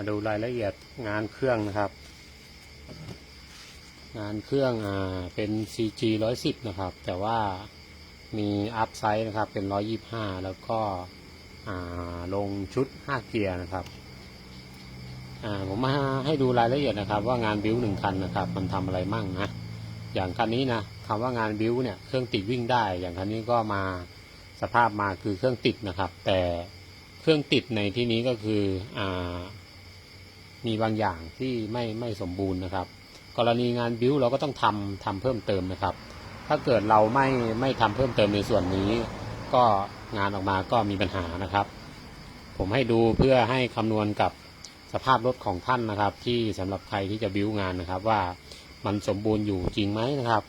มาดูรายละเอียดงานเครื่องนะครับ งานเครื่องอ่าเป็น CG 110 นะครับ แต่ว่ามีอัพไซด์นะครับเป็น 125 แล้วก็ลงชุด 5 เกียร์นะครับผมมาให้ดูรายละเอียดนะครับ ว่างานบิวหนึ่งคันนะครับ มันทำอะไรมั่งนะอย่างคันนี้นะคำว่างานบิวเนี่ยเครื่องติดวิ่งได้ อย่างคันนี้ก็มาสภาพมาคือเครื่องติดนะครับ แต่เครื่องติดในที่นี้ก็คืออ มีบางอย่างที่ไม่ไม่สมบูรณ์นะครับ กรณีงานบิวเราก็ต้องทำทำเพิ่มเติมนะครับ ถ้าเกิดเราไม่ไม่ทำเพิ่มเติมในส่วนนี้ ก็งานออกมาก็มีปัญหานะครับ ผมให้ดูเพื่อให้คำนวณกับสภาพรถของท่านนะครับ ที่สำหรับใครที่จะบิวงานนะครับ ว่ามันสมบูรณ์อยู่จริงไหมนะครับ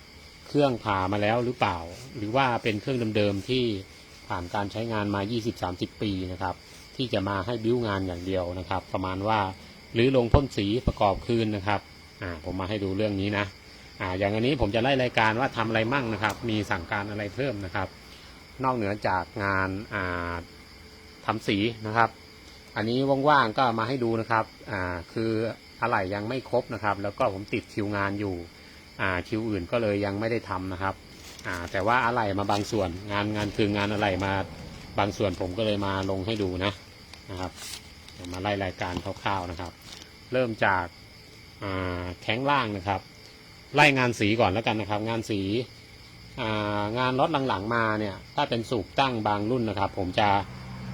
เครื่องผ่ามาแล้วหรือเปล่า หรือว่าเป็นเครื่องเดิมๆที่ผ่านการใช้งานมา 20-30 ปีนะครับ ที่จะมาให้บิ้วงานอย่างเดียวนะครับ ประมาณว่า หรือลงพ่นสีประกอบคืนนะครับอ่าผมมาให้ดูเรื่องนี้นะอ่าอย่างอันนี้ผมจะไล่รายการว่าทำอะไรมั่งนะครับ มีสั่งการอะไรเพิ่มนะครับ นอกเหนือจากงานอ่าทำสีนะครับ อันนี้ว่างๆก็มาให้ดูนะครับอ่าคืออะไหล่ยังไม่ครบนะครับ แล้วก็ผมติดคิวงานอยู่อ่าคิวอื่นก็เลยยังไม่ได้ทำนะครับอ่าแต่ว่าอะไหล่มาบางส่วนงานงานคืองานอะไหล่มาบางส่วนผมก็เลยมาลงให้ดูนะนะครับ มาไล่รายการคร่าวๆนะครับ เริ่มจากาแข้งล่างนะครับ ไล่งานสีก่อนแล้วกันนะครับ งานสีางานรถหลังๆมาเนี่ย ถ้าเป็นสูบตั้งบางรุ่นนะครับ ผมจะ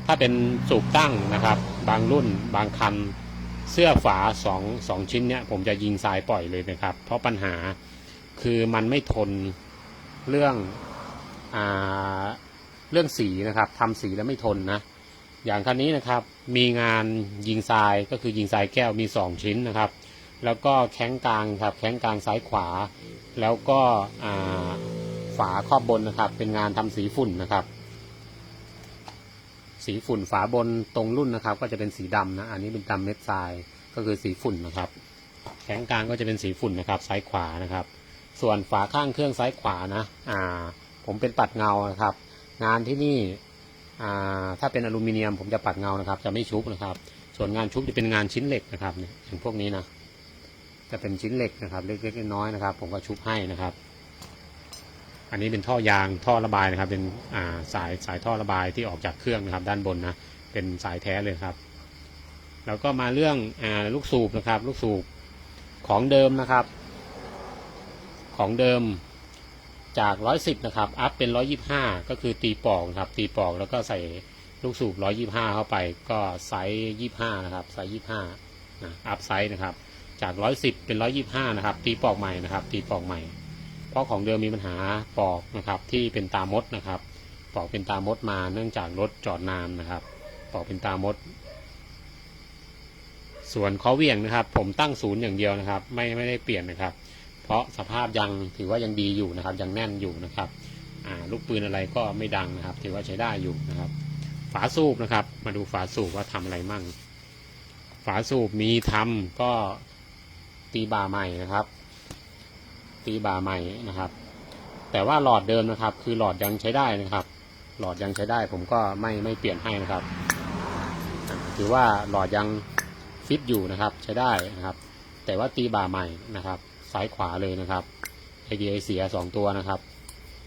ถ้าเป็นสูบตั้งนะครับ บางรุ่นบางคันเสื้อฝาสองสองชิ้นเนี้ยผมจะยิงทรายปล่อยเลยนะครับ เพราะปัญหาคือมันไม่ทนเรื่องอเรื่องสีนะครับทำสีแล้วไม่ทนนะ อย่างคันนี้นะครับมีงานยิงทรายก็คือยิงทรายแก้วมีสองชิ้นนะครับ แล้วก็แข้งกลางครับแข้งกลางซ้ายขวา แล้วก็ฝาครอบบนนะครับ เป็นงานทำสีฝุ่นนะครับ สีฝุ่นฝาบนตรงรุ่นนะครับ ก็จะเป็นสีดำนะอันนี้เป็นดำเม็ดทรายก็คือสีฝุ่นนะครับ แข้งกลางก็จะเป็นสีฝุ่นนะครับ ซ้ายขวานะครับ ส่วนฝาข้างเครื่องซ้ายขวานะอ่าผมเป็นปัดเงานะครับ งานที่นี่ ถ้าเป็นอลูมิเนียมผมจะปัดเงานะครับ จะไม่ชุบนะครับ ส่วนงานชุบจะเป็นงานชิ้นเหล็กนะครับเนี่ยอย่างพวกนี้นะจะเป็นชิ้นเหล็กนะครับ เล็กๆน้อยๆนะครับ ผมก็ชุบให้นะครับ อันนี้เป็นท่อยางท่อระบายนะครับ เป็นาสายสายท่อระบายที่ออกจากเครื่องนะครับ ด้านบนนะเป็นสายแท้เลยครับ แล้วก็มาเรื่องอลูกสูบนะครับ ลูกสูบของเดิมนะครับ ของเดิม จากร้อยสิบนะครับ อัพเป็นร้อยี่ห้าก็คือตีปอกครับ ตีปอกแล้วก็ใส่ลูกสูบร้อยี่ห้าเข้าไปก็ไซส์ยี่ห้านะครับ ไซส์ยี่ห้านะ อัพไซส์นะครับ จากร้อยสิบเป็นร้อยี่ห้านะครับ ตีปอกใหม่นะครับ ตีปอกใหม่ เพราะของเดิมมีปัญหาปอกนะครับ ที่เป็นตามดนะครับ ปอกเป็นตามดมา เนื่องจากรถจอดนานนะครับ ปอกเป็นตามด ส่วนข้อเวี่ยงนะครับ ผมตั้งศูนย์อย่างเดียวนะครับ ไม่ไม่ได้เปลี่ยนนะครับ เพราะสภาพยังถือว่ายังดีอยู่นะครับ ยังแน่นอยู่นะครับลูกปืนอะไรก็ไม่ดังนะครับ ถือว่าใช้ได้อยู่นะครับ ฝาสูบนะครับ มาดูฝาสูบว่าทำอะไรมั่ง ฝาสูบมีทำก็ตีบาใหม่นะครับ ตีบาใหม่นะครับ แต่ว่าหลอดเดิมนะครับ คือหลอดยังใช้ได้นะครับ หลอดยังใช้ได้ ผมก็ไม่ไม่เปลี่ยนให้นะครับ ถือว่าหลอดยังฟิตอยู่นะครับ ใช้ได้นะครับ แต่ว่าตีบาใหม่นะครับ ซ้ายขวาเลยนะครับ ADA เสียสองตัวนะครับ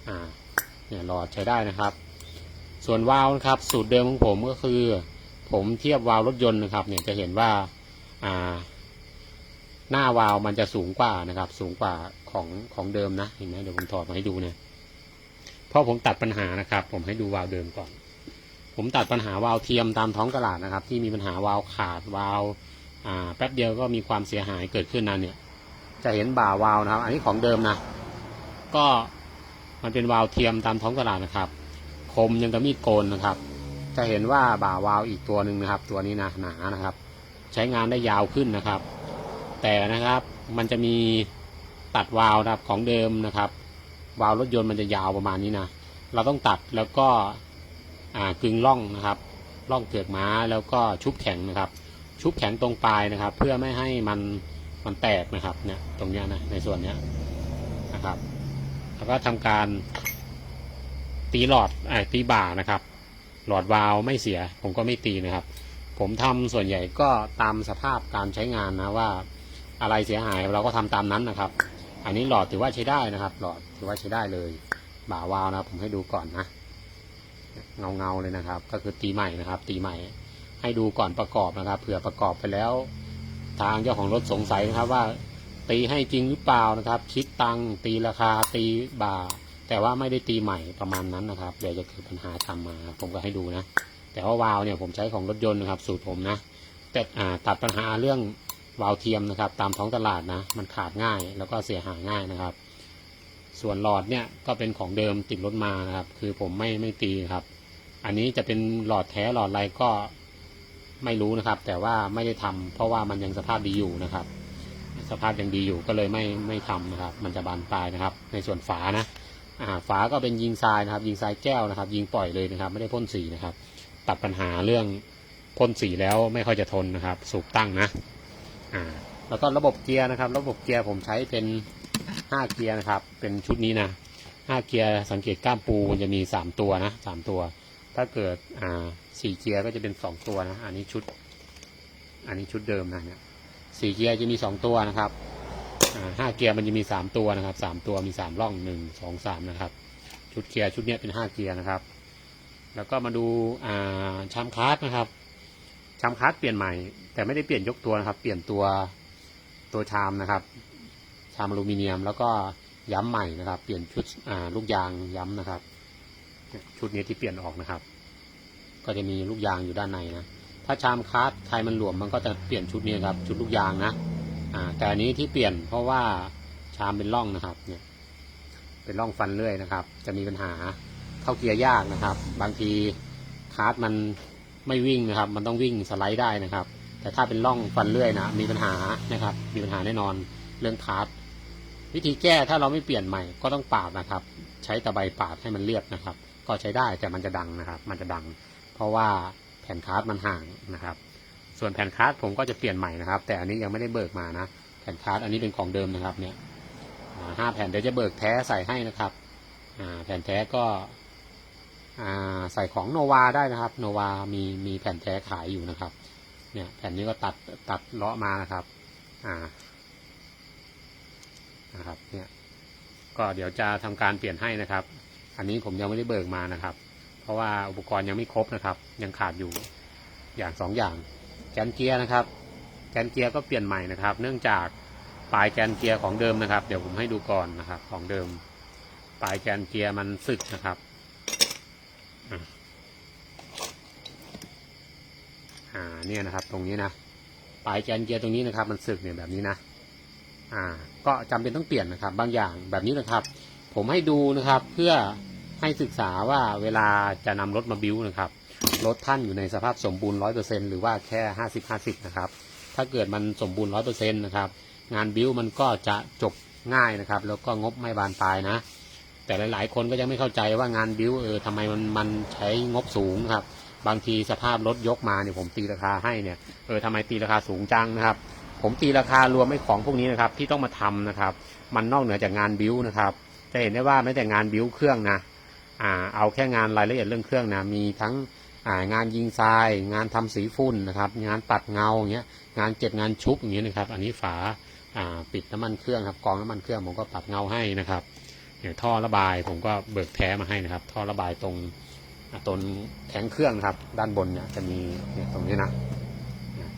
อ่าเนี่ยหลอดใช้ได้นะครับ ส่วนวาล์วนะครับสูตรเดิมของผมก็คือ ผมเทียบวาล์วรถยนต์นะครับ เนี่ยจะเห็นว่าอ่า หน้าวาล์วมันจะสูงกว่านะครับ สูงกว่าของของเดิมนะเห็นไหมเดี๋ยวผมถอดมาให้ดูเนี่ยพราะผมตัดปัญหานะครับ ผมให้ดูวาล์วเดิมก่อน ผมตัดปัญหาวาล์วเทียมตามท้องตลาดนะครับ ที่มีปัญหาวาล์วขาดวาล์วแป๊บเดียวก็มีความเสียหายเกิดขึ้นนะเนี่ย จะเห็นบ่าวาล์วนะครับ อันนี้ของเดิมนะ ก็มันเป็นวาล์วเทียมตามท้องตลาดนะครับ คมยังกับมีดโกนนะครับ จะเห็นว่าบ่าวาล์วอีกตัวหนึ่งนะครับ ตัวนี้นะหนานะครับ ใช้งานได้ยาวขึ้นนะครับ แต่นะครับมันจะมีตัดวาล์วนะครับของเดิมนะครับวาล์วรถยนต์มันจะยาวประมาณนี้นะ เราต้องตัดแล้วก็อ่ากึงล่องนะครับล่องเกือกม้าแล้วก็ชุบแข็งนะครับ ชุบแข็งตรงปลายนะครับ เพื่อไม่ให้มัน มันแตกนะครับเนี่ยตรงเนี้ยนะในส่วนเนี้ยนะครับ แล้วก็ทำการตีหลอดไอ้ตีบ่านะครับ หลอดวาล์วไม่เสีย ผมก็ไม่ตีนะครับ ผมทำส่วนใหญ่ก็ตามสภาพการใช้งานนะว่าอะไรเสียหายเราก็ทำตามนั้นนะครับ อันนี้หลอดถือว่าใช้ได้นะครับ หลอดถือว่าใช้ได้เลย บ่าวาล์วนะผมให้ดูก่อนนะเงาเงาๆเลยนะครับ ก็คือตีใหม่นะครับ ตีใหม่ให้ดูก่อนประกอบนะครับเผื่อประกอบไปแล้ว ทางเจ้าของรถสงสัยนะครับว่า ตีให้จริงหรือเปล่านะครับ คิดตังตีราคาตีบ่า แต่ว่าไม่ได้ตีใหม่ประมาณนั้นนะครับ เดี๋ยวจะเกิดปัญหาทำมา ผมก็ให้ดูนะ แต่ว่าวาล์วเนี่ยผมใช้ของรถยนต์นะครับ สูตรผมนะแต่อ่าตัดปัญหาเรื่องวาล์วเทียมนะครับ ตามท้องตลาดนะ มันขาดง่ายแล้วก็เสียหายง่ายนะครับ ส่วนหลอดเนี่ยก็เป็นของเดิมติดรถมานะครับ คือผมไม่ไม่ตีครับ อันนี้จะเป็นหลอดแท้หลอดอะไรก็ ไม่รู้นะครับ แต่ว่าไม่ได้ทำเพราะว่ามันยังสภาพดีอยู่นะครับ สภาพยังดีอยู่ก็เลยไม่ไม่ทำนะครับ มันจะบานปลายนะครับ ในส่วนฝานะอ่าฝาก็เป็นยิงทรายนะครับ ยิงทรายแก้วนะครับ ยิงปล่อยเลยนะครับ ไม่ได้พ่นสีนะครับ ตัดปัญหาเรื่องพ่นสีแล้วไม่ค่อยจะทนนะครับ สูบตั้งนะอ่าแล้วก็ระบบเกียร์นะครับ ระบบเกียร์ผมใช้เป็นห้าเกียร์นะครับ เป็นชุดนี้นะห้าเกียร์สังเกตก้ามปูมันจะมีสามตัวนะสามตัว ถ้าเกิดอ่าสี่เกียร์ก็จะเป็นสองตัวนะ อันนี้ชุด อันนี้ชุดเดิมนะเนี่ยสี่เกียร์จะมีสองตัวนะครับห้าเกียร์มันจะมีสามตัวนะครับสามตัวมีสามร่องหนึ่งสองสามนะครับ ชุดเกียร์ชุดเนี้ยเป็นห้าเกียร์นะครับ แล้วก็มาดูอ่าชามคาร์ดนะครับชามคาร์ดเปลี่ยนใหม่ แต่ไม่ได้เปลี่ยนยกตัวนะครับ เปลี่ยนตัวตัวชามนะครับ ชามอลูมิเนียมแล้วก็ย้ำใหม่นะครับ เปลี่ยนชุดอ่าลูกยางย้ำนะครับ ชุดนี้ที่เปลี่ยนออกนะครับ ก็จะมีลูกยางอยู่ด้านในนะ ถ้าชามคาร์ดไทยมันหลวมมันก็จะเปลี่ยนชุดนี้ครับ ชุดลูกยางนะ อ่า แต่อันนี้ที่เปลี่ยนเพราะว่าชามเป็นร่องนะครับ เนี่ย เป็นร่องฟันเลื่อยนะครับ จะมีปัญหาเข้าเกียร์ยากนะครับ บางทีคาร์ดมันไม่วิ่งนะครับ มันต้องวิ่งสไลด์ได้นะครับ แต่ถ้าเป็นร่องฟันเลื่อยนะ มีปัญหานะครับ มีปัญหาแน่นอนเรื่องคาร์ดวิธีแก้ถ้าเราไม่เปลี่ยนใหม่ก็ต้องปาดนะครับ ใช้ตะไบปาดให้มันเรียบนะครับ ก็ใช้ได้แต่มันจะดังนะครับ มันจะดัง เพราะว่าแผ่นคาร์ดมันห่างนะครับ ส่วนแผ่นคาร์ดผมก็จะเปลี่ยนใหม่นะครับ แต่อันนี้ยังไม่ได้เบิกมานะ แผ่นคาร์ดอันนี้เป็นของเดิมนะครับเนี่ยห้าแผ่นเดี๋ยวจะเบิกแท้ใส่ให้นะครับแผ่นแท้ก็ใส่ของโนวาได้นะครับโนวามีมีแผ่นแท้ขายอยู่นะครับ เนี่ยแผ่นนี้ก็ตัดตัดเลาะมานะครับอ่านะครับเนี่ยก็เดี๋ยวจะทำการเปลี่ยนให้นะครับ อันนี้ผมยังไม่ได้เบิกมานะครับ ราะว่าอุปกรณ์ยังไม่ครบนะครับ ยังขาดอยู่อย่างสองอย่าง แกนเกียร์นะครับ แกนเกียร์ก็เปลี่ยนใหม่นะครับ เนื่องจากปลายแกนเกียร์ของเดิมนะครับ เดี๋ยวผมให้ดูก่อนนะครับ ของเดิม ปลายแกนเกียร์มันสึกนะครับอะอ่าเนี่ยนะครับ ตรงนี้นะปลายแกนเกียร์ตรงนี้นะครับ มันสึกเนี่ยแบบนี้นะ อ่า ก็จำเป็นต้องเปลี่ยนนะครับ บางอย่างแบบนี้นะครับ ผมให้ดูนะครับเพื่อ ให้ศึกษาว่าเวลาจะนำรถมาบิ้วนะครับรถท่านอยู่ในสภาพสมบูรณ์ร้อยเปอร์เซ็นหรือว่าแค่ห้าสิบห้าสิบนะครับถ้าเกิดมันสมบูรณ์ร้อยเปอร์เซ็นต์นะครับงานบิ้วมันก็จะจบง่ายนะครับ แล้วก็งบไม่บานปลายนะ แต่หลาย ๆ คนก็ยังไม่เข้าใจว่างานบิ้วเออทำไมมันมันใช้งบสูงครับ บางทีสภาพรถยกมาเนี่ยผมตีราคาให้เนี่ยเออทำไมตีราคาสูงจังนะครับ ผมตีราคารวมไม่ของพวกนี้นะครับที่ต้องมาทำนะครับ มันนอกเหนือจากงานบิ้วนะครับ จะเห็นได้ว่าไม่แต่งานบิ้วเครื่องนะ เอาแค่งานรายละเอียดเรื่องเครื่องนะมีทั้งอ่างานยิงทราย งานทำสีฝุ่นนะครับ งานตัดเงาอย่างเงี้ยงานเจ็ดงานชุบอย่างเงี้ยนะครับ อันนี้ฝาอ่าปิดน้ำมันเครื่องครับกองน้ำมันเครื่องผมก็ปัดเงาให้นะครับเนี่ยท่อระบายผมก็เบิกแท้มาให้นะครับ ท่อระบายตรงตรงแทงเครื่องนะครับ ด้านบนเนี่ยจะมีเนี่ยตรงนี้นะ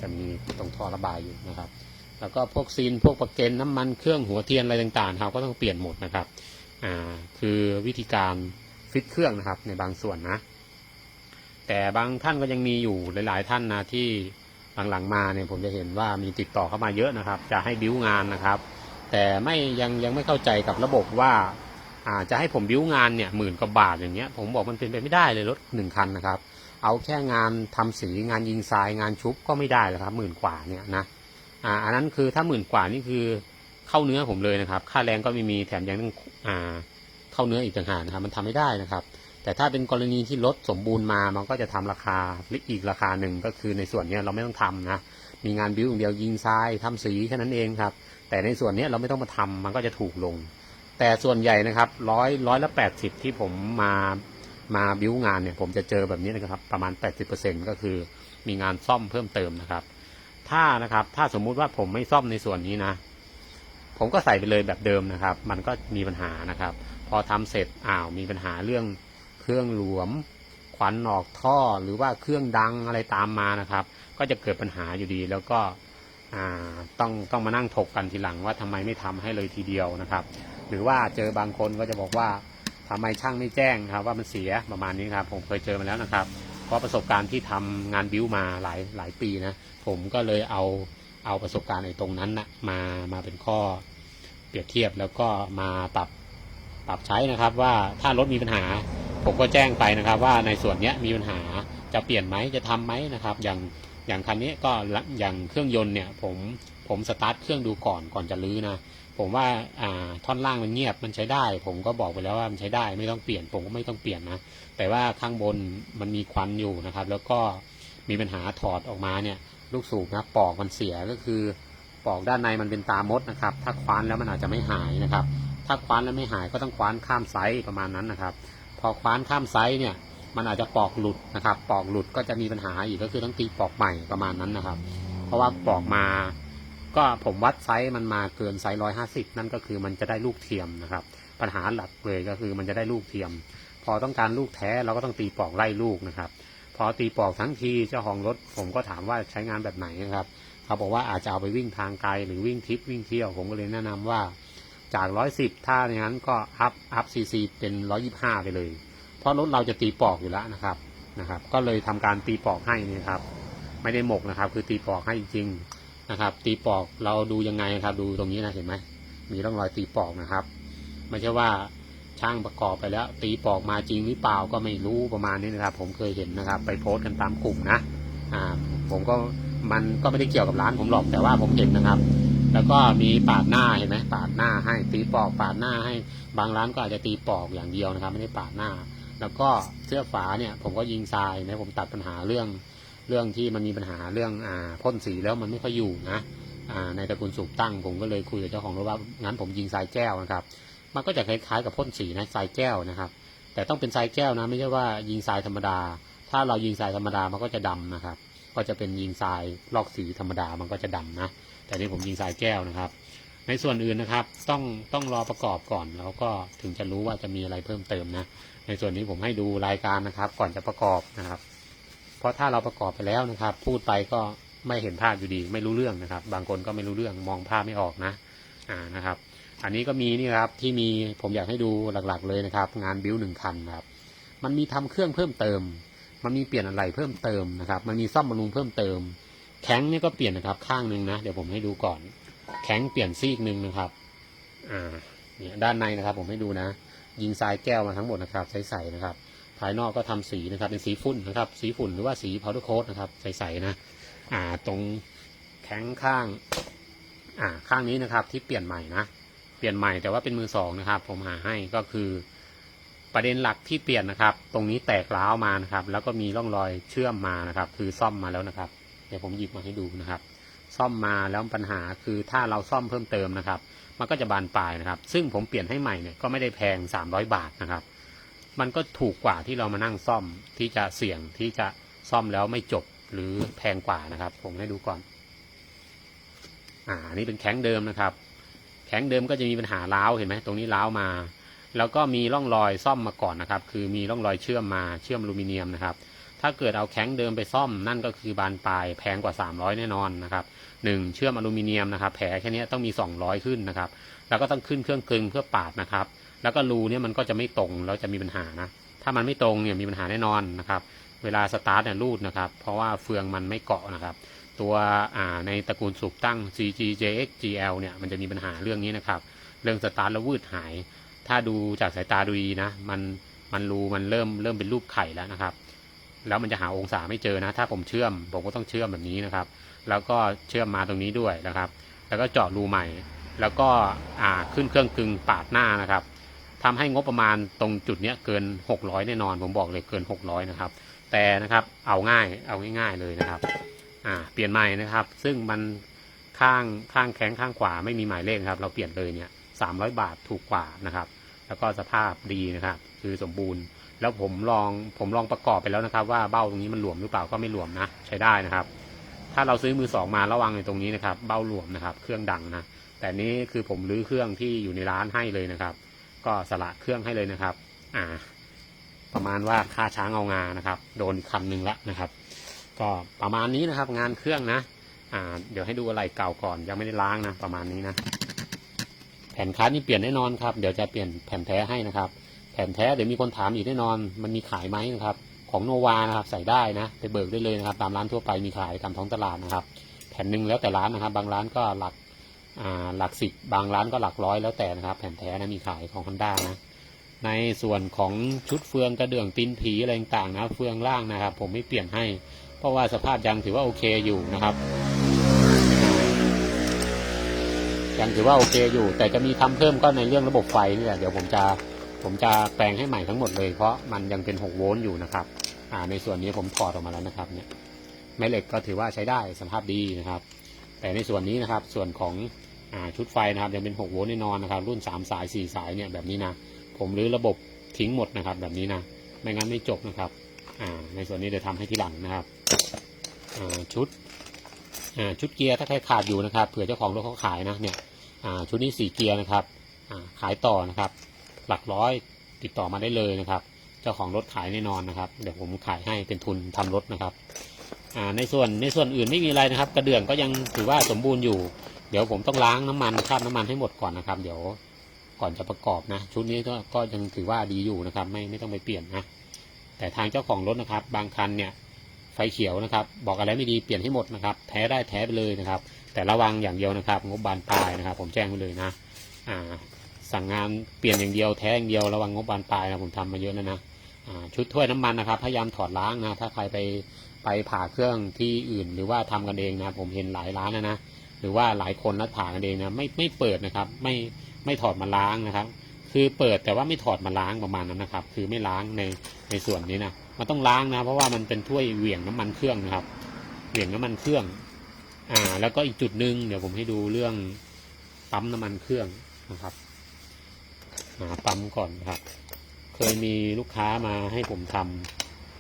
จะมีตรงท่อระบายอยู่นะครับ แล้วก็พวกซีนพวกประเกนน้ำมันเครื่องหัวเทียนอะไรต่างๆครับก็ต้องเปลี่ยนหมดนะครับอ่าคือวิธีการ ฟิตเครื่องนะครับ ในบางส่วนนะ แต่บางท่านก็ยังมีอยู่หลาย ๆ ท่านนะที่หลังๆมาเนี่ยผมจะเห็นว่ามีติดต่อเข้ามาเยอะนะครับ จะให้บิ้วงานนะครับ แต่ไม่ยังยังไม่เข้าใจกับระบบว่าอาจะให้ผมบิ้วงานเนี่ยหมื่นกว่าบาทอย่างเงี้ย ผมบอกมันเป็นไปไม่ได้เลยรถหนึ่งคันนะครับ เอาแค่งานทำสีงานยิงทรายงานชุบก็ไม่ได้แล้วครับหมื่นกว่าเนี่ยนะอ่าอันนั้นคือถ้าหมื่นกว่านี่คือเข้าเนื้อผมเลยนะครับ ค่าแรงก็ไม่มีแถมยังต้องอ่า เข้าเนื้ออีกต่างหากนะครับ มันทำไม่ได้นะครับ แต่ถ้าเป็นกรณีที่รถสมบูรณ์มามันก็จะทำราคาอีกราคาหนึ่งก็คือในส่วนนี้เราไม่ต้องทำนะมีงานบิ้วอย่างเดียวยิงทรายทำสีแค่นั้นเองครับ แต่ในส่วนนี้เราไม่ต้องมาทำมันก็จะถูกลง แต่ส่วนใหญ่นะครับร้อยร้อยละแปดสิบที่ผมมามาบิ้วงานเนี่ยผมจะเจอแบบนี้นะครับประมาณแปดสิบเปอร์เซ็นก็คือมีงานซ่อมเพิ่มเติมนะครับ ถ้านะครับถ้าสมมุติว่าผมไม่ซ่อมในส่วนนี้นะ ผมก็ใส่ไปเลยแบบเดิมนะครับ มันก็มีปัญหานะครับ พอทำเสร็จอ้าวมีปัญหาเรื่องเครื่องหลวมควันออกท่อหรือว่าเครื่องดังอะไรตามมานะครับ ก็จะเกิดปัญหาอยู่ดีแล้วก็ต้องต้องมานั่งถกกันทีหลังว่าทำไมไม่ทำให้เลยทีเดียวนะครับ หรือว่าเจอบางคนก็จะบอกว่าทำไมช่างไม่แจ้งครับ ว่ามันเสียประมาณนี้ครับ ผมเคยเจอมาแล้วนะครับ เพราะประสบการณ์ที่ทำงานบิวมาหลายหลายปีนะผมก็เลยเอาเอาประสบการณ์ในตรงนั้นนะมามาเป็นข้อเปรียบเทียบแล้วก็มาปรับ ปรับใช้นะครับว่าถ้ารถมีปัญหา ผมก็แจ้งไปนะครับ ว่าในส่วนนี้มีปัญหาจะเปลี่ยนไหมจะทำไหมนะครับ อย่างอย่างคันนี้ก็อย่างเครื่องยนต์เนี่ยผมผมสตาร์ทเครื่องดูก่อนก่อนจะลื้อนะผมว่าอ่าท่อนล่างมันเงียบมันใช้ได้ ผมก็บอกไปแล้วว่ามันใช้ได้ไม่ต้องเปลี่ยน ผมก็ไม่ต้องเปลี่ยนนะแต่ว่าข้างบนมันมีควันอยู่นะครับ แล้วก็มีปัญหาถอดออกมาเนี่ย ลูกสูบนะปอกมันเสียก็คือปอกด้านในมันเป็นตามดนะครับ ถ้าคว้านแล้วมันอาจจะไม่หายนะครับ ถ้าคว้านแล้วไม่หายก็ต้องคว้านข้ามไซส์ประมาณนั้นนะครับ พอคว้านข้ามไซส์เนี่ย มันอาจจะปอกหลุดนะครับ ปอกหลุดก็จะมีปัญหาอีกก็คือต้องตีปอกใหม่ประมาณนั้นนะครับ เพราะว่าปอกมา ก็ผมวัดไซส์มันมาเกินไซส์ร้อยห้าสิบนั่นก็คือมันจะได้ลูกเทียมนะครับ ปัญหาหลักเลยก็คือมันจะได้ลูกเทียม พอต้องการลูกแท้เราก็ต้องตีปอกไล่ลูกนะครับ พอตีปอกทั้งทีเจ้าของรถผมก็ถามว่าใช้งานแบบไหนนะครับเขาบอกว่าอาจจะเอาไปวิ่งทางไกลหรือวิ่งทริปวิ่งเที่ยวผมก็เลยแนะนำว่า จากร้อยสิบถ้าอย่างนั้นก็อัพอัพซีซีเป็นร้อยี่ห้าไปเลย เพราะรถเราจะตีปอกอยู่แล้วนะครับนะครับ ก็เลยทำการตีปอกให้นี่ครับ ไม่ได้หมกนะครับ คือตีปอกให้จริงๆนะครับ ตีปอกเราดูยังไงครับ ดูตรงนี้นะเห็นไหมมีร่องรอยตีปอกนะครับ ไม่ใช่ว่าช่างประกอบไปแล้ว ตีปอกมาจริงหรือเปล่าก็ไม่รู้ประมาณนี้นะครับ ผมเคยเห็นนะครับ ไปโพสต์กันตามกลุ่มนะอ่าผมก็มันก็ไม่ได้เกี่ยวกับร้านผมหรอกแต่ว่าผมเห็นนะครับ แล้วก็มีปาดหน้าเห็นไหมปาดหน้าให้ตีปอกปาดหน้าให้บางร้านก็อาจจะตีปอกอย่างเดียวนะครับ ไม่ได้ปาดหน้า แล้วก็เสื้อฝาเนี่ยผมก็ยิงทรายนะผมตัดปัญหาเรื่องเรื่องที่มันมีปัญหาเรื่องอ่าพ่นสีแล้วมันไม่ค่อยอยู่นะอ่าในตระกูลสูบตั้งผมก็เลยคุยกับเจ้าของรถว่างั้นผมยิงทรายแก้วนะครับ มันก็จะคล้ายๆกับพ่นสีนะทรายแก้วนะครับ แต่ต้องเป็นทรายแก้วนะไม่ใช่ว่ายิงทรายธรรมดา ถ้าเรายิงทรายธรรมดามันก็จะดำนะครับ ก็จะเป็นยิงทรายลอกสีธรรมดามันก็จะดำนะ แต่นี่ผมยิงทรายแก้วนะครับ ในส่วนอื่นนะครับ ต้องต้องรอประกอบก่อนแล้วก็ถึงจะรู้ว่าจะมีอะไรเพิ่มเติมนะ ในส่วนนี้ผมให้ดูรายการนะครับ ก่อนจะประกอบนะครับ เพราะถ้าเราประกอบไปแล้วนะครับ พูดไปก็ไม่เห็นภาพอยู่ดี ไม่รู้เรื่องนะครับ บางคนก็ไม่รู้เรื่องมองภาพไม่ออกนะอ่านะครับ อันนี้ก็มีนี่ครับที่มีผมอยากให้ดูหลักๆเลยนะครับ งานบิวหนึ่งคันครับ มันมีทำเครื่องเพิ่มเติม มันมีเปลี่ยนอะไรเพิ่มเติมนะครับ มันมีซ่อมบำรุงเพิ่มเติม แข็งเนี่ยก็เปลี่ยนนะครับ ข้างหนึ่งนะ เดี๋ยวผมให้ดูก่อน แข็งเปลี่ยนซีกหนึ่งนะครับ อ่า เนี่ยด้านในนะครับ ผมให้ดูนะ ยิงทรายแก้วมาทั้งหมดนะครับ ใสๆนะครับ ภายนอกก็ทำสีนะครับ เป็นสีฝุ่นนะครับ สีฝุ่นหรือว่าสีพาวเดอร์โค้ดนะครับ ใสๆนะ อ่า ตรงแข็งข้าง อ่า ข้างนี้นะครับ ที่เปลี่ยนใหม่นะ เปลี่ยนใหม่แต่ว่าเป็นมือสองนะครับ ผมหาให้ก็คือ ประเด็นหลักที่เปลี่ยนนะครับ ตรงนี้แตกร้าวมานะครับ แล้วก็มีร่องรอยเชื่อมมานะครับ คือซ่อมมาแล้วนะครับ เดี๋ยวผมหยิบมาให้ดูนะครับ ซ่อมมาแล้วปัญหาคือถ้าเราซ่อมเพิ่มเติมนะครับ มันก็จะบานปลายนะครับ ซึ่งผมเปลี่ยนให้ใหม่เนี่ยก็ไม่ได้แพง 300 บาทนะครับ มันก็ถูกกว่าที่เรามานั่งซ่อมที่จะเสี่ยงที่จะซ่อมแล้วไม่จบหรือแพงกว่านะครับ ผมให้ดูก่อน อ่านี่เป็นแข้งเดิมนะครับ แข็งเดิมก็จะมีปัญหาร้าวเห็นไหมตรงนี้ร้าวมา แล้วก็มีร่องรอยซ่อมมาก่อนนะครับ คือมีร่องรอยเชื่อมมาเชื่อมอลูมิเนียมนะครับ ถ้าเกิดเอาแข็งเดิมไปซ่อมนั่นก็คือบานปลายแพงกว่า 300 แน่นอนนะครับหนึ่งเชื่อมอลูมิเนียมนะครับ แผลแค่นี้ต้องมี 200 ขึ้นนะครับ แล้วก็ต้องขึ้นเครื่องกลึงเพื่อปาดนะครับ แล้วก็รูเนี่ยมันก็จะไม่ตรงแล้วจะมีปัญหานะ ถ้ามันไม่ตรงเนี่ยมีปัญหาแน่นอนนะครับ เวลาสตาร์ทเนี่ยรูดนะครับ เพราะว่าเฟืองมันไม่เกาะนะครับ ตัวอ่าในตระกูลสูบตั้ง CGJX GL เนี่ยมันจะมีปัญหาเรื่องนี้นะครับ เรื่องสตาร์ทแล้ววืดหาย ถ้าดูจากสายตาดูดีนะ มันมันรูมันเริ่มเริ่มเป็นรูปไข่แล้วนะครับ แล้วมันจะหาองศาไม่เจอนะ ถ้าผมเชื่อมผมก็ต้องเชื่อมแบบนี้นะครับ แล้วก็เชื่อมมาตรงนี้ด้วยนะครับ แล้วก็เจาะรูใหม่ แล้วก็อ่าขึ้นเครื่องกึงปาดหน้านะครับทำให้งบประมาณตรงจุดเนี้ยเกิน 600 แน่นอน ผมบอกเลยเกิน 600 นะครับ แต่นะครับเอาง่ายเอาง่ายๆเลยนะครับอ่าเปลี่ยนใหม่นะครับ ซึ่งมันข้างข้างแข้งข้างขวาไม่มีหมายเลขครับ เราเปลี่ยนเลยเนี่ยสามร้อยบาทถูกกว่านะครับ แล้วก็สภาพดีนะครับ คือสมบูรณ์ แล้วผมลองผมลองประกอบไปแล้วนะครับ ว่าเบ้าตรงนี้มันหลวมหรือเปล่าก็ไม่หลวมนะ ใช้ได้นะครับ ถ้าเราซื้อมือสองมาระวังในตรงนี้นะครับ เบ้าหลวมนะครับ เครื่องดังนะแต่นี้คือผมรื้อเครื่องที่อยู่ในร้านให้เลยนะครับ ก็สละเครื่องให้เลยนะครับ อ่า ประมาณว่าค่าช้างเอางานะครับ โดนคันหนึ่งละนะครับ ก็ประมาณนี้นะครับ งานเครื่องนะ อ่า เดี๋ยวให้ดูอะไรเก่าก่อนยังไม่ได้ล้างนะประมาณนี้นะ แผ่นคัสนี่เปลี่ยนแน่นอนครับ เดี๋ยวจะเปลี่ยนแผ่นแท้ให้นะครับ แผ่นแท้เดี๋ยวมีคนถามอีกแน่นอน มันมีขายไหมนะครับ ของโนวานะครับใส่ได้นะ ไปเบิกได้เลยนะครับ ตามร้านทั่วไปมีขายตามท้องตลาดนะครับ แผ่นหนึ่งแล้วแต่ร้านนะครับ บางร้านก็หลักอ่าหลักสิบบางร้านก็หลักร้อยแล้วแต่นะครับ แผ่นแท้นะมีขายของ Honda นะ ในส่วนของชุดเฟืองกระเดื่องตีนผีอะไรต่างๆนะเฟืองล่างนะครับ ผมไม่เปลี่ยนให้ เพราะว่าสภาพยังถือว่าโอเคอยู่นะครับ ยังถือว่าโอเคอยู่ แต่จะมีทำเพิ่มก็ในเรื่องระบบไฟนี่แหละเดี๋ยวผมจะผมจะแปลงให้ใหม่ทั้งหมดเลย เพราะมันยังเป็น 6 โวลต์อยู่นะครับอ่าในส่วนนี้ผมถอดออกมาแล้วนะครับเนี่ยแม่เหล็กก็ถือว่าใช้ได้สภาพดีนะครับ แต่ในส่วนนี้นะครับส่วนของอ่าชุดไฟนะครับยังเป็น 6 โวลต์แน่นอนนะครับรุ่น 3 สาย 4 สายเนี่ยแบบนี้นะผมรื้อระบบทิ้งหมดนะครับ แบบนี้นะไม่งั้นไม่จบนะครับอ่าในส่วนนี้เดี๋ยวทำให้ทีหลังนะครับอ่าชุดอ่าชุดเกียร์ถ้าใครขาดอยู่นะครับเผื่อเจ้าของรถเขาขายนะเนี่ย ชุดนี้สี่เกียร์นะครับขายต่อนะครับ หลักร้อยติดต่อมาได้เลยนะครับ เจ้าของรถขายแน่นอนนะครับ เดี๋ยวผมขายให้เป็นทุนทำรถนะครับในส่วนในส่วนอื่นไม่มีอะไรนะครับ กระเดื่องก็ยังถือว่าสมบูรณ์อยู่ เดี๋ยวผมต้องล้างน้ำมันคราบน้ำมันให้หมดก่อนนะครับ เดี๋ยวก่อนจะประกอบนะ ชุดนี้ก็ก็ยังถือว่าดีอยู่นะครับ ไม่ไม่ต้องไปเปลี่ยนนะแต่ทางเจ้าของรถนะครับ บางคันเนี่ยไฟเขียวนะครับ บอกอะไรไม่ดีเปลี่ยนให้หมดนะครับ แท้ได้แท้ไปเลยนะครับ แต่ระวังอย่างเดียวนะครับ งบบานปลายนะครับ ผมแจ้งไว้เลยนะอ่าสั่งงานเปลี่ยนอย่างเดียวแท้อย่างเดียวระวังงบบานปลายนะผมทำมาเยอะแล้วนะชุดถ้วยน้ำมันนะครับพยายามถอดล้างนะถ้าใครไปไปผ่าเครื่องที่อื่น หรือว่าทำกันเองนะผมเห็นหลายร้านนะนะหรือว่าหลายคนนัดผ่ากันเองนะไม่ไม่เปิดนะครับ ไม่ไม่ถอดมาล้างนะครับ คือเปิดแต่ว่าไม่ถอดมาล้างประมาณนั้นนะครับ คือไม่ล้างในในส่วนนี้นะมันต้องล้างนะ เพราะว่ามันเป็นถ้วยเหวี่ยงน้ำมันเครื่องนะครับเหวี่ยงน้ำมันเครื่อง อ่า แล้วก็อีกจุดหนึ่งเดี๋ยวผมให้ดูเรื่องปั๊มน้ำมันเครื่องนะครับหาปั๊มก่อนครับ เคยมีลูกค้ามาให้ผมท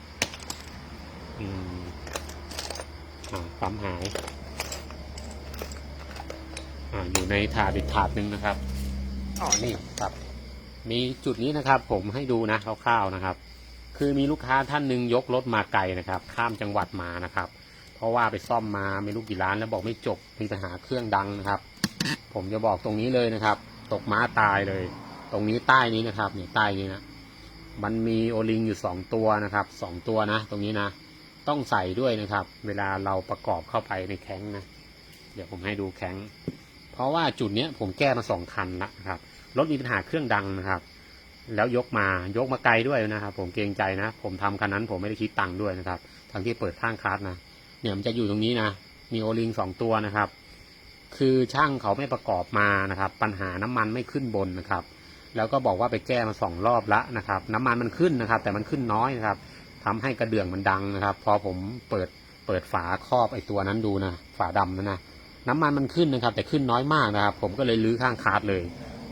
ำอืมอ่าปั๊มหายอ่าอยู่ในถาดอีกถาดหนึ่งนะครับอ๋อนี่ครับ มีจุดนี้นะครับ ผมให้ดูนะคร่าวๆนะครับ คือมีลูกค้าท่านหนึ่งยกรถมาไกลนะครับ ข้ามจังหวัดมานะครับ เพราะว่าไปซ่อมมาไม่รู้กี่ร้านแล้วบอกไม่จบมีปัญหาเครื่องดังนะครับ ผมจะบอกตรงนี้เลยนะครับ ตกม้าตายเลย ตรงนี้ใต้นี้นะครับเนี่ยใต้นี้นะมันมีโอลิงอยู่สองตัวนะครับสองตัวนะ ตรงนี้นะ ต้องใส่ด้วยนะครับ เวลาเราประกอบเข้าไปในแข้งนะ เดี๋ยวผมให้ดูแข้งเพราะว่าจุดเนี้ยผมแก้มาสองคันละนะครับรถมีปัญหาเครื่องดังนะครับ แล้วยกมายกมาไกลด้วยนะครับ ผมเกรงใจนะ ผมทำคันนั้นผมไม่ได้คิดตังค์ด้วยนะครับทั้งที่เปิดข้างคาร์ดนะ เนี่ยมันจะอยู่ตรงนี้นะ มีโอลิงสองตัวนะครับ คือช่างเขาไม่ประกอบมานะครับ ปัญหาน้ำมันไม่ขึ้นบนนะครับ แล้วก็บอกว่าไปแก้มาสองรอบละนะครับ น้ำมันมันขึ้นนะครับ แต่มันขึ้นน้อยนะครับทำให้กระเดื่องมันดังนะครับ พอผมเปิดเปิดฝาครอบไอตัวนั้นดูนะ ฝาดำนะนะน้ำมันมันขึ้นนะครับ แต่ขึ้นน้อยมากนะครับ ผมก็เลยลื้อข้างคาร์ดเลย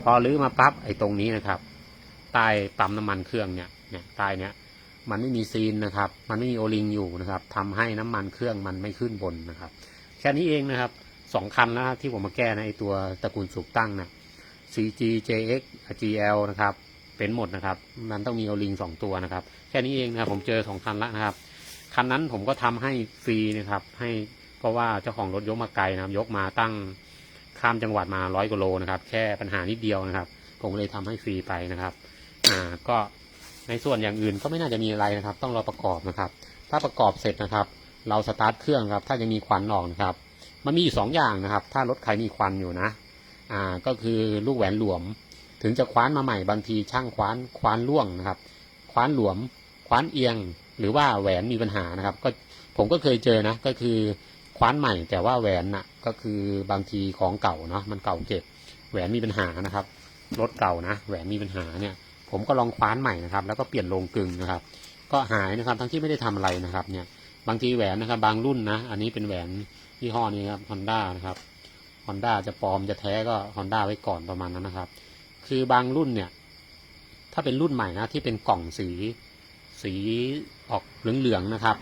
พอลื้อมาปั๊บไอ้ตรงนี้นะครับใต้ปั๊มน้ำมันเครื่องเนี่ยเนี่ยใต้เนี้ย มันไม่มีซีนนะครับ มันไม่มีโอลิงอยู่นะครับทำให้น้ำมันเครื่องมันไม่ขึ้นบนนะครับ แค่นี้เองนะครับสองคันแล้วที่ผมมาแก้นะไอตัวตระกูลสูบตั้งนะ CG JX GL นะครับ เป็นหมดนะครับ มันต้องมีโอลิงสองตัวนะครับ แค่นี้เองนะครับผมเจอสองคันแล้วนะครับ คันนั้นผมก็ทำให้ฟรีนะครับ ให้เพราะว่าเจ้าของรถยกมาไกลนะครับ ยกมาตั้งข้ามจังหวัดมาร้อยกิโลนะครับ แค่ปัญหานิดเดียวนะครับ ผมเลยทำให้ฟรีไปนะครับ อ่า ก็ ในส่วนอย่างอื่นก็ไม่น่าจะมีอะไรนะครับ ต้องรอประกอบนะครับ ถ้าประกอบเสร็จนะครับ เราสตาร์ทเครื่องครับ ถ้ายังมีควันออกนะครับ มันมีอยู่สองอย่างนะครับ ถ้ารถใครมีควันอยู่นะ อ่า ก็คือลูกแหวนหลวม ถึงจะคว้านมาใหม่บางทีช่างคว้านคว้านล่วงนะครับ คว้านหลวม คว้านเอียง หรือว่าแหวนมีปัญหานะครับ ก็ผมก็เคยเจอนะ ก็คือคว้านใหม่แต่ว่าแหวนน่ะก็คือบางทีของเก่าเนาะมันเก่าเก็บ แหวนมีปัญหานะครับ รถเก่านะ แหวนมีปัญหาเนี่ย ผมก็ลองคว้านใหม่นะครับ แล้วก็เปลี่ยนโลงกลึงนะครับ ก็หายนะครับ ทั้งที่ไม่ได้ทำอะไรนะครับ เนี่ย บางทีแหวนนะครับ บางรุ่นนะ อันนี้เป็นแหวนยี่ห้อนี้ครับฮอนด้านะครับฮอนด้าจะปลอมจะแท้ก็ฮอนด้าไว้ก่อนประมาณนั้นนะครับ คือบางรุ่นเนี่ย ถ้าเป็นรุ่นใหม่นะที่เป็นกล่องสีสีออกเหลืองๆนะครับ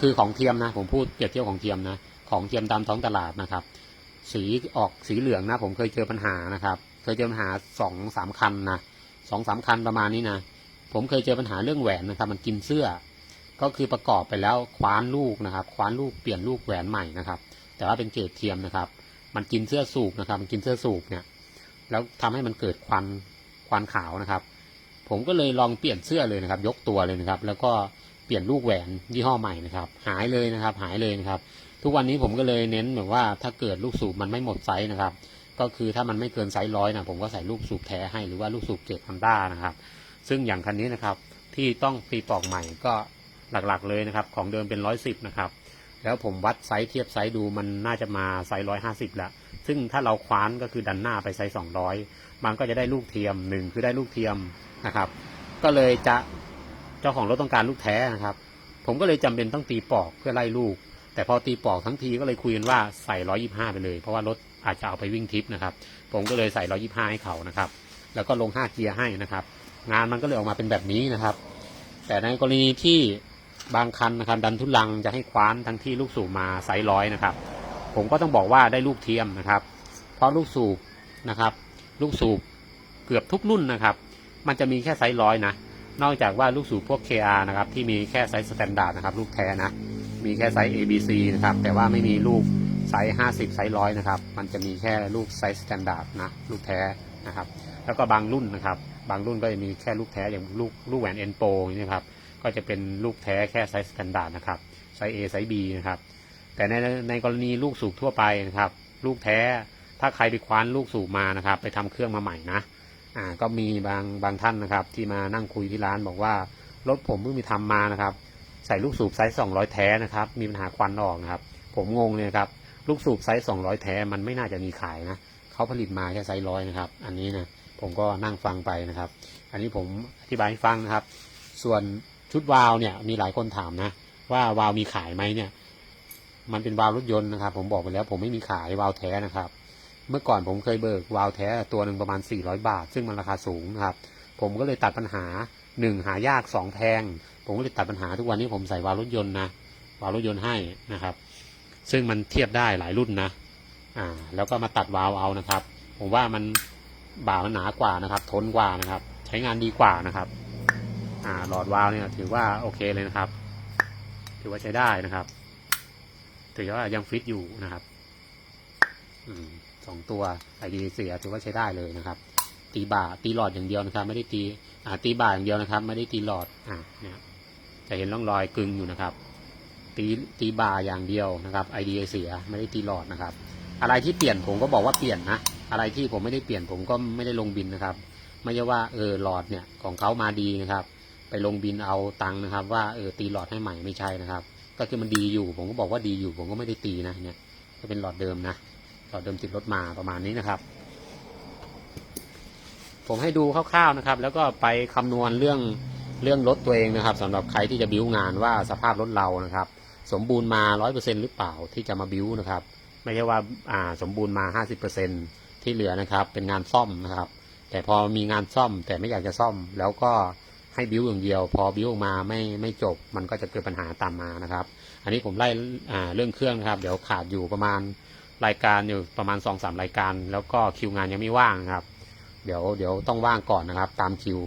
คือของเทียมนะ ผมพูดเปรียบเทียบของเทียมนะ ของเทียมตามท้องตลาดนะครับ สีออกสีเหลืองนะ ผมเคยเจอปัญหานะครับ เคยเจอปัญหาสองสามคันนะ สองสามคันประมาณนี้นะผมเคยเจอปัญหาเรื่องแหวนนะครับ มันกินเสื้อ ก็คือประกอบไปแล้วคว้านลูกนะครับ คว้านลูกเปลี่ยนลูกแหวนใหม่นะครับ แต่ว่าเป็นเกรดเทียมนะครับ มันกินเสื้อสูบนะครับ มันกินเสื้อสูบเนี่ย แล้วทำให้มันเกิดควันควันขาวนะครับ ผมก็เลยลองเปลี่ยนเสื้อเลยนะครับ ยกตัวเลยนะครับ แล้วก็เปลี่ยนลูกแหวนยี่ห้อใหม่นะครับ หายเลยนะครับ หายเลยนะครับ ทุกวันนี้ผมก็เลยเน้นแบบว่าถ้าเกิดลูกสูบมันไม่หมดไซส์นะครับ ก็คือถ้ามันไม่เกินไซส์ร้อยนะผมก็ใส่ลูกสูบแท้ให้หรือว่าลูกสูบเกรดฮอนด้านะครับ ซึ่งอย่างคันนี้นะครับที่ต้องตีปอกใหม่ก็หลักๆเลยนะครับ ของเดิมเป็นร้อยสิบนะครับแล้วผมวัดไซส์เทียบไซส์ดูมันน่าจะมาไซส์ร้อยห้าสิบแล้วซึ่งถ้าเราคว้านก็คือดันหน้าไปไซส์สองร้อยมันก็จะได้ลูกเทียมหนึ่งคือได้ลูกเทียมนะครับ ก็เลยจะเจ้าของรถต้องการลูกแท้นะครับ ผมก็เลยจำเป็นต้องตีปอกเพื่อไล่ลูก แต่พอตีปอกทั้งทีก็เลยคุยกันว่าใส่ร้อยี่ห้าไปเลย เพราะว่ารถ อาจจะเอาไปวิ่งทริปนะครับ ผมก็เลยใส่ร้อยี่ห้าให้เขานะครับ แล้วก็ลงห้าเกียร์ให้นะครับ งานมันก็เลยออกมาเป็นแบบนี้นะครับ แต่ในกรณีที่บางคันนะครับ ดันทุลังจะให้คว้านทั้งที่ลูกสูบมาไซส์ร้อยนะครับ ผมก็ต้องบอกว่าได้ลูกเทียมนะครับ เพราะลูกสูบนะครับ ลูกสูบเกือบทุกรุ่นนะครับ มันจะมีแค่ไซส์ร้อยนะนอกจากว่าลูกสูบพวก KR นะครับ ที่มีแค่ไซส์สแตนดาร์ดนะครับ ลูกแท้นะ มีแค่ไซส์ ABC นะครับ แต่ว่าไม่มีลูก ไซส์50ไซส์ร้อยนะครับ มันจะมีแค่ลูกไซส์สแตนดาร์ดนะลูกแท้นะครับ แล้วก็บางรุ่นนะครับ บางรุ่นก็จะมีแค่ลูกแท้อย่างลูกลูกแหวนเอ็นโปนี่ครับก็จะเป็นลูกแท้แค่ไซส์สแตนดาร์ดนะครับไซส์ A ไซส์ B นะครับ แต่ในในกรณีลูกสูบทั่วไปนะครับ ลูกแท้ถ้าใครไปคว้านลูกสูบมานะครับ ไปทำเครื่องมาใหม่นะอ่าก็มีบางบางท่านนะครับ ที่มานั่งคุยที่ร้านบอกว่ารถผมเพิ่งมีทำมานะครับ ใส่ลูกสูบไซส์200 แท้นะครับ มีปัญหาควันออกนะครับ ผมงงเลยครับ ลูกสูบไซส์200แท้มันไม่น่าจะมีขายนะเขาผลิตมาแค่ไซส์ร้อยนะครับ อันนี้นะผมก็นั่งฟังไปนะครับ อันนี้ผมอธิบายให้ฟังนะครับ ส่วนชุดวาล์วเนี่ยมีหลายคนถามนะ ว่าวาล์วมีขายไหมเนี่ย มันเป็นวาล์วรถยนต์นะครับ ผมบอกไปแล้วผมไม่มีขายวาล์วแท้นะครับ เมื่อก่อนผมเคยเบิกวาล์วแท้ตัวหนึ่งประมาณ 400 บาท ซึ่งมันราคาสูงนะครับ ผมก็เลยตัดปัญหาหนึ่งหายากสองแพง ผมก็เลยตัดปัญหาทุกวันนี้ผมใส่วาล์วรถยนต์นะวาล์วรถยนต์ให้นะครับ ซึ่งมันเทียบได้หลายรุ่นนะอ่าแล้วก็มาตัดวาล์วเอานะครับ ผมว่ามันบ่ามันหนากว่านะครับ ทนกว่านะครับ ใช้งานดีกว่านะครับอ่าหลอดวาล์วเนี่ยถือว่าโอเคเลยนะครับ ถือว่าใช้ได้นะครับ ถือว่ายังฟิตอยู่นะครับอืมสองตัวไอดีเสียถือว่าใช้ได้เลยนะครับ ตีบ่าตีหลอดอย่างเดียวนะครับ ไม่ได้ตีอ่าตีบ่าอย่างเดียวนะครับ ไม่ได้ตีหลอดอ่าเนี่ยจะเห็นร่องรอยกึงอยู่นะครับ ตีตีบ่าอย่างเดียวนะครับไอเดียเสียไม่ได้ตีหลอดนะครับ อะไรที่เปลี่ยนผมก็บอกว่าเปลี่ยนนะอะไรที่ผมไม่ได้เปลี่ยนผมก็ไม่ได้ลงบินนะครับ ไม่ใช่ว่าเออหลอดเนี่ยของเขามาดีนะครับ ไปลงบินเอาตังค์นะครับ ว่าเออตีหลอดให้ใหม่ไม่ใช่นะครับ ก็คือมันดีอยู่ ผมก็บอกว่าดีอยู่ ผมก็ไม่ได้ตีนะเนี่ยก็เป็นหลอดเดิมนะหลอดเดิมติดรถมาประมาณนี้นะครับผมให้ดูคร่าวๆนะครับ แล้วก็ไปคำนวณเรื่องเรื่องรถตัวเองนะครับสำหรับใครที่จะบิ้วงานว่าสภาพรถเรานะครับ สมบูรณ์มาร้อยเปอร์เซ็นหรือเปล่าที่จะมาบิ้วนะครับ ไม่ใช่ว่าอ่าสมบูรณ์มาห้าสิบเปอร์เซ็นที่เหลือนะครับ เป็นงานซ่อมนะครับ แต่พอมีงานซ่อมแต่ไม่อยากจะซ่อม แล้วก็ให้บิ้วอย่างเดียว พอบิ้วออกมาไม่ไม่จบ มันก็จะเกิดปัญหาตามมานะครับ อันนี้ผมไล่อ่าเรื่องเครื่องนะครับ เดี๋ยวขาดอยู่ประมาณรายการอยู่ประมาณ2องสามรายการ แล้วก็คิวงานยังไม่ว่างครับ เดี๋ยวเดี๋ยวต้องว่างก่อนนะครับ ตามคิว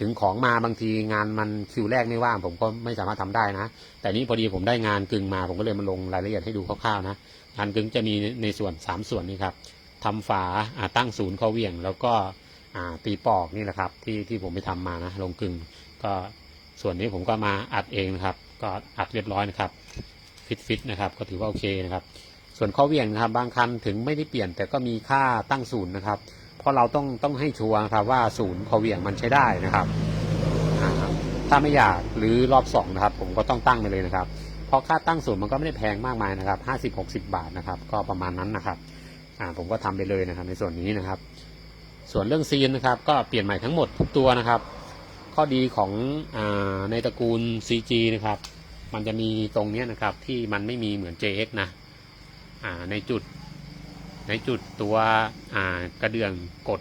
ถึงของมาบางทีงานมันคิวแรกไม่ว่างผมก็ไม่สามารถทำได้นะ แต่นี้พอดีผมได้งานกึ่งมาผมก็เลยมาลงรายละเอียดให้ดูคร่าวๆนะงานกึ่งจะมีในส่วน 3 ส่วนนี้ครับทำฝาอ่าตั้งศูนย์ข้าเหวี่ยง แล้วก็ตีปอกนี่แหละครับที่ที่ผมไปทำมานะลงกึ่งก็ส่วนนี้ผมก็มาอัดเองนะครับ ก็อัดเรียบร้อยนะครับฟิตฟิตนะครับ ก็ถือว่าโอเคนะครับ ส่วนข้อเหวี่ยงนะครับ บางคันถึงไม่ได้เปลี่ยนแต่ก็มีค่าตั้งศูนย์นะครับ เพราะเราต้องต้องให้ชัวร์นะครับว่าศูนย์ข้อเวียงมันใช้ได้นะครับ ถ้าไม่อยากหรือรอบสองนะครับ ผมก็ต้องตั้งไปเลยนะครับ เพราะค่าตั้งศูนย์มันก็ไม่ได้แพงมากมายนะครับห้าสิบหกสิบาทนะครับ ก็ประมาณนั้นนะครับ อ่าผมก็ทำไปเลยนะครับ ในส่วนนี้นะครับ ส่วนเรื่องซีนนะครับ ก็เปลี่ยนใหม่ทั้งหมดทุกตัวนะครับ ข้อดีของอาในตระกูล CG นะครับ มันจะมีตรงนี้นะครับที่มันไม่มีเหมือน JX นะอ่าในจุด ในจุดตัวกระเดื่องกด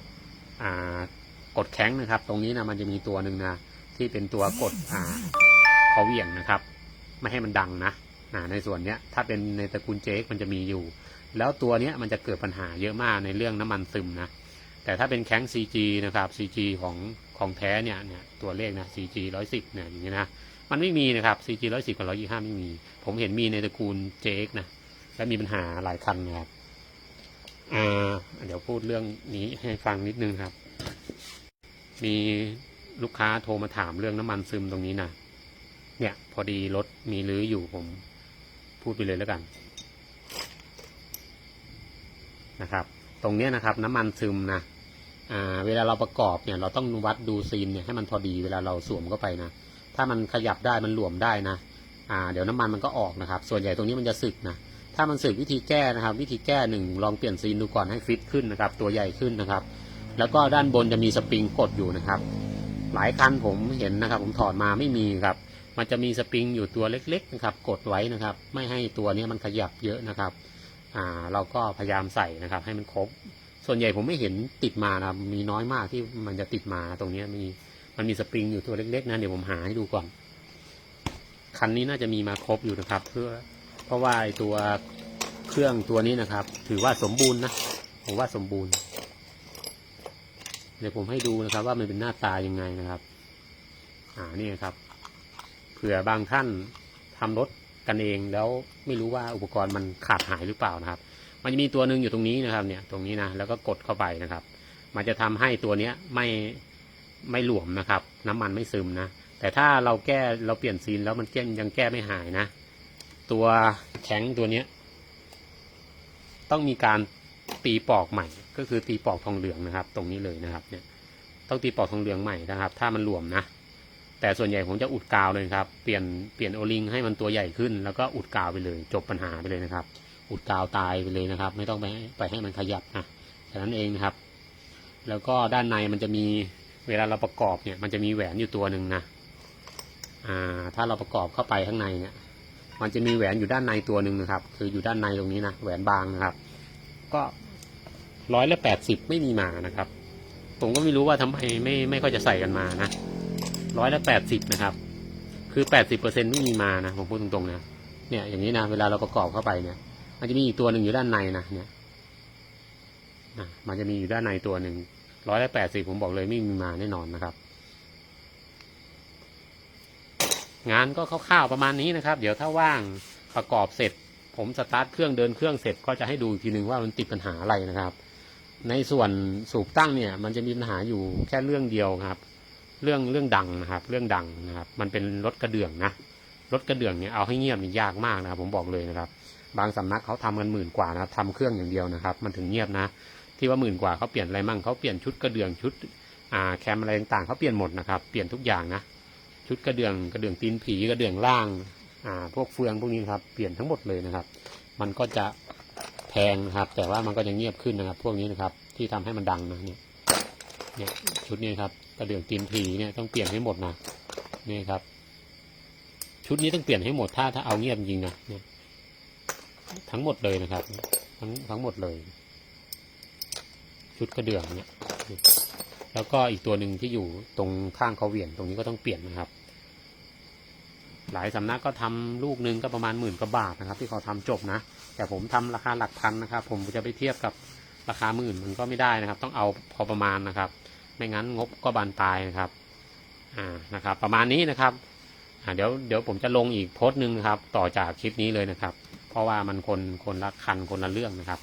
กดแข็งนะครับ ตรงนี้นะมันจะมีตัวหนึ่งนะที่เป็นตัวกดอ่าเขาเหวี่ยงนะครับ ไม่ให้มันดังนะในส่วนเนี้ยถ้าเป็นในตระกูลเจคมันจะมีอยู่ แล้วตัวเนี้ยมันจะเกิดปัญหาเยอะมากในเรื่องน้ำมันซึมนะแต่ถ้าเป็นแข้ง CG นะครับ CG ของของแท้เนี่ยเนี่ยตัวเลขนะ CG ร้อยสิบเนี่ยอย่างนี้นะมันไม่มีนะครับ CG ร้อยสิบกับร้อยยี่ห้าไม่มี ผมเห็นมีในตระกูล JX นะและมีปัญหาหลายคันนะครับ อ่าเดี๋ยวพูดเรื่องนี้ให้ฟังนิดนึงครับ มีลูกค้าโทรมาถามเรื่องน้ำมันซึมตรงนี้นะเนี่ย พอดีรถมีรื้ออยู่ผม พูดไปเลยแล้วกัน นะครับ ตรงเนี้ยนะครับ น้ำมันซึมนะอ่า เวลาเราประกอบเนี่ย เราต้องวัดดูซีนเนี่ยให้มันพอดีเวลาเราสวมเข้าไปนะถ้ามันขยับได้มันหลวมได้นะอ่า เดี๋ยวน้ำมันมันก็ออกนะครับ ส่วนใหญ่ตรงนี้มันจะสึกนะ ถ้ามันสึกวิธีแก้นะครับ วิธีแก้หนึ่งลองเปลี่ยนซีนดูก่อนให้ฟิตขึ้นนะครับ ตัวใหญ่ขึ้นนะครับ แล้วก็ด้านบนจะมีสปริงกดอยู่นะครับ หลายคันผมเห็นนะครับ ผมถอดมาไม่มีครับ มันจะมีสปริงอยู่ตัวเล็กๆนะครับ กดไว้นะครับ ไม่ให้ตัวนี้มันขยับเยอะนะครับ อ่า เราก็พยายามใส่นะครับ ให้มันครบ ส่วนใหญ่ผมไม่เห็นติดมานะมีน้อยมากที่มันจะติดมาตรงนี้มีมันมีสปริงอยู่ตัวเล็กๆนะเดี๋ยวผมหาให้ดูก่อนคันนี้น่าจะมีมาครบอยู่นะครับ เพื่อ เพราะว่าตัวเครื่องตัวนี้นะครับ ถือว่าสมบูรณ์นะผมว่าสมบูรณ์ เดี๋ยวผมให้ดูนะครับ ว่ามันเป็นหน้าตายังไงนะครับ อ่านี่ครับเผื่อบางท่านทำรถกันเองแล้วไม่รู้ว่าอุปกรณ์มันขาดหายหรือเปล่านะครับ มันจะมีตัวหนึ่งอยู่ตรงนี้นะครับ เนี่ย ตรงนี้นะแล้วก็กดเข้าไปนะครับ มันจะทำให้ตัวเนี้ยไม่ไม่หลวมนะครับ น้ำมันไม่ซึมนะแต่ถ้าเราแก้เราเปลี่ยนซีนแล้วมันแก้ยังแก้ไม่หายนะ ตัวแข็งตัวเนี้ย ต้องมีการตีปอกใหม่ ก็คือตีปอกทองเหลืองนะครับ ตรงนี้เลยนะครับ เนี่ย ต้องตีปอกทองเหลืองใหม่นะครับ ถ้ามันหลวมนะแต่ส่วนใหญ่ผมจะอุดกาวเลยครับ เปลี่ยนเปลี่ยนโอลิงให้มันตัวใหญ่ขึ้น แล้วก็อุดกาวไปเลย จบปัญหาไปเลยนะครับ อุดกาวตายไปเลยนะครับ ไม่ต้องไปไปให้มันขยับนะแค่นั้นเองนะครับ แล้วก็ด้านในมันจะมีเวลาเราประกอบเนี่ย มันจะมีแหวนอยู่ตัวหนึ่งนะ อ่า ถ้าเราประกอบเข้าไปข้างในเนี่ย มันจะมีแหวนอยู่ด้านในตัวหนึ่งนะครับ คืออยู่ด้านในตรงนี้นะแหวนบางนะครับ ก็ร้อยละแปดสิบไม่มีมานะครับ ผมก็ไม่รู้ว่าทำไมไม่ไม่ค่อยจะใส่กันมานะร้อยละแปดสิบนะครับ คือแปดสิบเปอร์เซ็นไม่มีมานะผมพูดตรงๆนะเนี่ยอย่างนี้นะเวลาเราประกอบเข้าไปเนี่ย มันจะมีอีกตัวหนึ่งอยู่ด้านในนะเนี่ยมันจะมีอยู่ด้านในตัวหนึ่งร้อยละแปดสิบผมบอกเลยไม่มีมาแน่นอนนะครับ งานก็คร่าวๆประมาณนี้นะครับ เดี๋ยวถ้าว่างประกอบเสร็จ ผมสตาร์ทเครื่องเดินเครื่องเสร็จก็จะให้ดูอีกทีหนึ่งว่ามันติดปัญหาอะไรนะครับ ในส่วนสูบตั้งเนี่ย มันจะมีปัญหาอยู่แค่เรื่องเดียวครับ เรื่องเรื่องดังนะครับ เรื่องดังนะครับ มันเป็นรถกระเดื่องนะรถกระเดื่องเนี่ยเอาให้เงียบนี่ยากมากนะครับผมบอกเลยนะครับ บางสำนักเขาทำกันหมื่นกว่านะครับทำเครื่องอย่างเดียวนะครับ มันถึงเงียบนะ ที่ว่าหมื่นกว่าเขาเปลี่ยนอะไรมั่งเขาเปลี่ยนชุดกระเดื่องชุดอ่าแคมอะไรต่างๆเขาเปลี่ยนหมดนะครับ เปลี่ยนทุกอย่างนะ ชุดกระเดื่องกระเดื่องตีนผีกระเดื่องล่างอ่าพวกเฟืองพวกนี้ครับเปลี่ยนทั้งหมดเลยนะครับ มันก็จะแพงนะครับ แต่ว่ามันก็จะเงียบขึ้นนะครับ พวกนี้นะครับ ที่ทำให้มันดังนะเนี่ยเนี่ยชุดนี้ครับกระเดื่องตีนผีเนี่ยต้องเปลี่ยนให้หมดนะนี่ครับ ชุดนี้ต้องเปลี่ยนให้หมดถ้าถ้าเอาเงียบจริงนะเนี่ยทั้งหมดเลยนะครับ ทั้งทั้งหมดเลย ชุดกระเดื่องเนี่ยแล้วก็อีกตัวหนึ่งที่อยู่ตรงข้างเขาเหวี่ยงตรงนี้ก็ต้องเปลี่ยนนะครับ หลายสำนักก็ทำลูกหนึ่งก็ประมาณหมื่นกว่าบาทนะครับ ที่เขาทำจบนะ แต่ผมทำราคาหลักพันนะครับ ผมจะไปเทียบกับราคาหมื่นมันก็ไม่ได้นะครับ ต้องเอาพอประมาณนะครับ ไม่งั้นงบก็บานปลายนะครับอ่านะครับ ประมาณนี้นะครับอ่าเดี๋ยวเดี๋ยวผมจะลงอีกโพสต์หนึ่งนะครับ ต่อจากคลิปนี้เลยนะครับ เพราะว่ามันคนคนละคันคนละเรื่องนะครับ